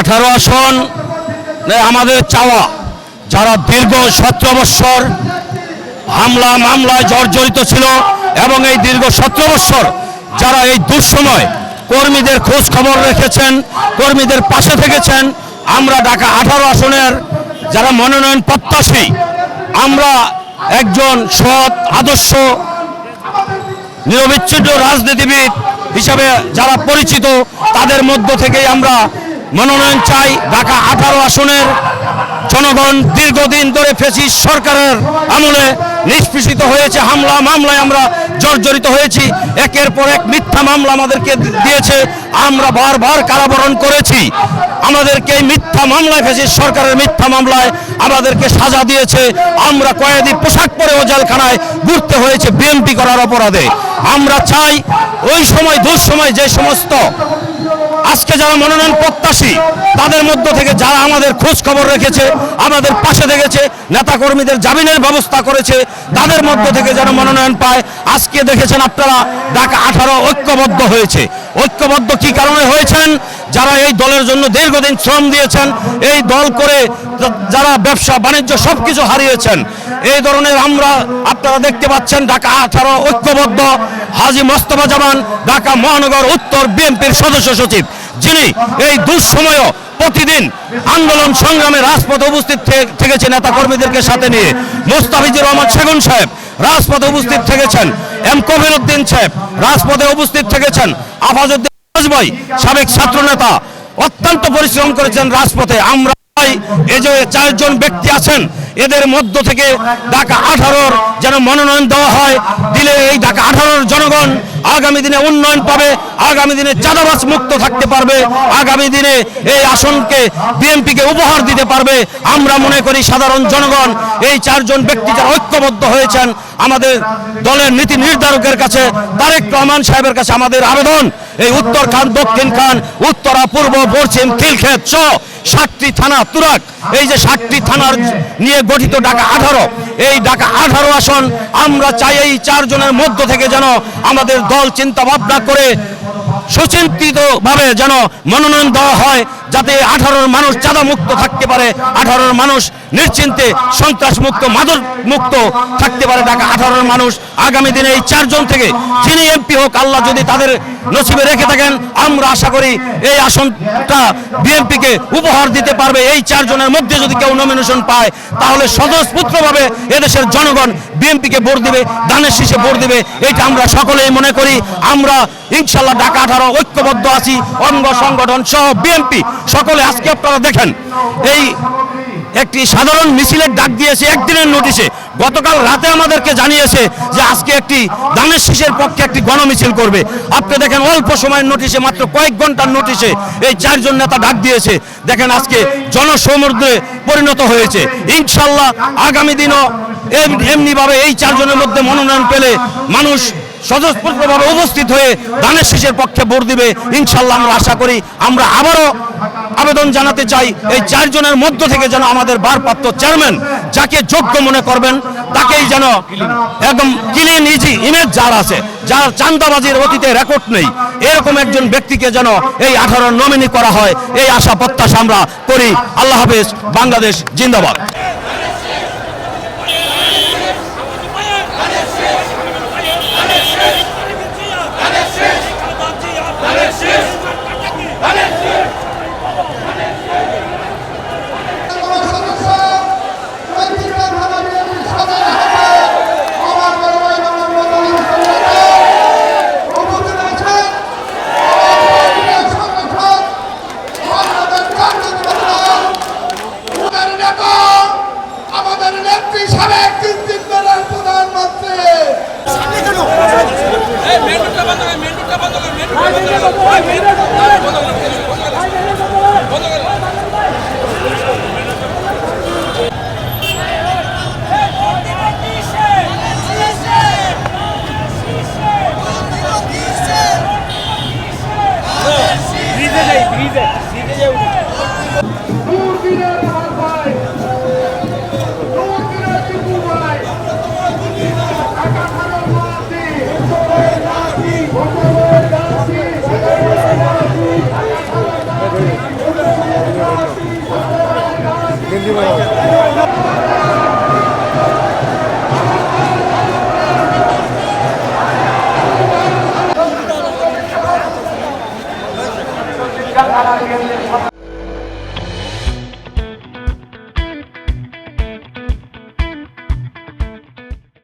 আঠারো আসন আমাদের চাওয়া। যারা দীর্ঘ সতেরো বৎসর হামলা, মামলায় জর্জরিত ছিল এবং এই দীর্ঘ সতেরো বৎসর যারা এই দুঃসময় কর্মীদের খোঁজ খবর রেখেছেন, কর্মীদের পাশে থেকেছেন, আমরা ঢাকা আঠারো আসনের যারা মনোনয়ন প্রত্যাশী, আমরা একজন সৎ, আদর্শ, নিরবিচ্ছিন্ন রাজনীতিবিদ হিসাবে যারা পরিচিত, তাদের মধ্য থেকেই আমরা মনোনয়ন চাই ঢাকা আঠারো আসনের জনগণ দীর্ঘদিন ধরে ফেসিস সরকারের আমলে নিষ্পেষিত হয়েছে, হামলা, মামলায় আমরা জর্জরিত হয়েছি, একের পর এক মিথ্যা মামলা আমাদেরকে দিয়েছে, আমরা বারবার কারাবরণ করেছি। আমাদেরকে মিথ্যা মামলায় ফেসিস সরকারের মিথ্যা মামলায় আমাদেরকে সাজা দিয়েছে। আমরা কয়েদি পোশাক পরেও জেলখানায় ঘুরতে হয়েছে, বিএনপি করার অপরাধে। আমরা চাই ওই সময়, দুঃসময় যে সমস্ত আজকে যারা মনোনয়ন প্রত্যাশী, তাদের মধ্য থেকে যারা আমাদের খোঁজ খবর রেখেছে, আমাদের পাশে দেখেছে, নেতাকর্মীদের জামিনের ব্যবস্থা করেছে, তাদের মধ্য থেকে যারা মনোনয়ন পায়। আজকে দেখেছেন আপনারা, ঢাকা আঠারো ঐক্যবদ্ধ হয়েছে। ঐক্যবদ্ধ কি কারণে হয়েছেন? যারা এই দলের জন্য দীর্ঘদিন শ্রম দিয়েছেন, এই দল করে যারা ব্যবসা, বাণিজ্য সব কিছু হারিয়েছেন, এই ধরনের আমরা আপনারা দেখতে পাচ্ছেন ঢাকা আঠারো ঐক্যবদ্ধ হাজি মোস্তফা জামান, ঢাকা মহানগর উত্তর বিএনপির সদস্য সচিব, যিনি এই দুঃসময়েও প্রতিদিন আন্দোলন সংগ্রামে রাজপথে উপস্থিত থেকেছে নেতা কর্মীদেরকে সাথে নিয়ে। মোস্তাফিজুর রহমান সেগুন সাহেব রাজপথে উপস্থিত থেকেছেন, এম কবির উদ্দিন সাহেব রাজপথে উপস্থিত থেকেছেন আফাজউদ্দিন ভাই সাবেক ছাত্র নেতা অত্যন্ত পরিশ্রম করেছেন রাজপথে। আমরা এই যে চারজন ব্যক্তি আছেন এদের মধ্য থেকে ঢাকা আঠারোর যেন মনোনয়ন দেওয়া হয়, দিলে এই ঢাকা আঠারোর জনগণ আগামী দিনে উন্নয়ন পাবে, আগামী দিনে চাঁদাবাস মুক্ত থাকতে পারবে, আগামী দিনে এই আসনকে বিএনপিকে উপহার দিতে পারবে। আমরা মনে করি সাধারণ জনগণ, এই চারজন ব্যক্তি যারা ঐক্যবদ্ধ হয়েছেন, আমাদের দলের নীতি নির্ধারকের কাছে, তারেক রহমান সাহেবের কাছে আমাদের আবেদন। এই উত্তর খান, দক্ষিণ খান, উত্তরা, পূর্ব, পশ্চিম খিলক্ষেত সহ ষাটটি থানা তুরাক এই যে ষাটটি থানার নিয়ে গঠিত ডাকা আঠারো, এই ডাকা আঠারো আসন, আমরা চাই এই চারজনের মধ্য থেকে যেন আমাদের দল চিন্তা ভাবনা করে সুচিন্তিত ভাবে যেন মনোনয়ন দেওয়া হয়। যাতে আঠারোর মানুষ চাঁদা মুক্ত থাকতে পারে, আঠারোর মানুষ নিশ্চিন্তে সন্ত্রাস মুক্ত মাদক মুক্ত থাকতে পারে। ঢাকা আঠারোর মানুষ আগামী দিনে এই চারজন থেকে যিনি এমপি হোক, আল্লাহ যদি তাদের নসিবে রেখে থাকেন, আমরা আশা করি এই আসনটা বিএনপিকে উপহার দিতে পারবে। এই চারজনের মধ্যে যদি কেউ নমিনেশন পায়, তাহলে স্বতঃস্ফূর্তভাবে এদেশের জনগণ বিএনপিকে ভোট দিবে, দানের শীষে ভোট দিবে। এটা আমরা সকলেই মনে করি। আমরা ইনশাল্লাহ ঢাকা আঠারো ঐক্যবদ্ধ আছি। অঙ্গ সংগঠন সহ বিএনপি সকলে আজকে আপনারা দেখেন, এই একটি সাধারণ মিছিলের ডাক দিয়েছে, একদিনের নোটিশে গতকাল রাতে আমাদেরকে জানিয়েছে যে আজকে একটি দানের শীষের পক্ষে একটি গণমিছিল করবে। আপনি দেখেন, অল্প সময়ের নোটিশে মাত্র কয়েক ঘণ্টার নোটিশে এই চারজন নেতা ডাক দিয়েছে। দেখেন, আজকে জনসমুদ্রে পরিণত হয়েছে। ইনশাল্লাহ আগামী দিনও এম- এমনিভাবে এই চারজনের মধ্যে মনোনয়ন পেলে মানুষ স্বতঃস্ফূর্তভাবে উপস্থিত হয়ে দানের শীষের পক্ষে ভোট দিবে, ইনশাল্লাহ আমরা আশা করি আমরা আবারও আবেদন জানাতে চাই এই চারজনের মধ্য থেকে যেন আমাদের ভারপ্রাপ্ত চেয়ারম্যান যাকে যোগ্য মনে করবেন, তাকেই যেন একদম ক্লিন ইজি ইমেজ যার আছে, যার চান্দাবাজির অতীতে রেকর্ড নেই, এরকম একজন ব্যক্তিকে যেন এই আঠারো নমিনি করা হয়, এই আশা প্রত্যাশা আমরা করি। আল্লাহ হাফেজ, বাংলাদেশ জিন্দাবাদ। He's it. Gracias.